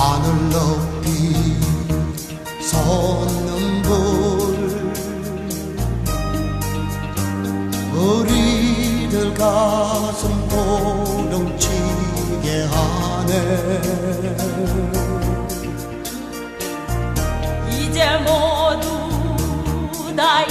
하늘 높이 솟는 불 우리들 가슴 도렁치게 하네. 이제 모두 다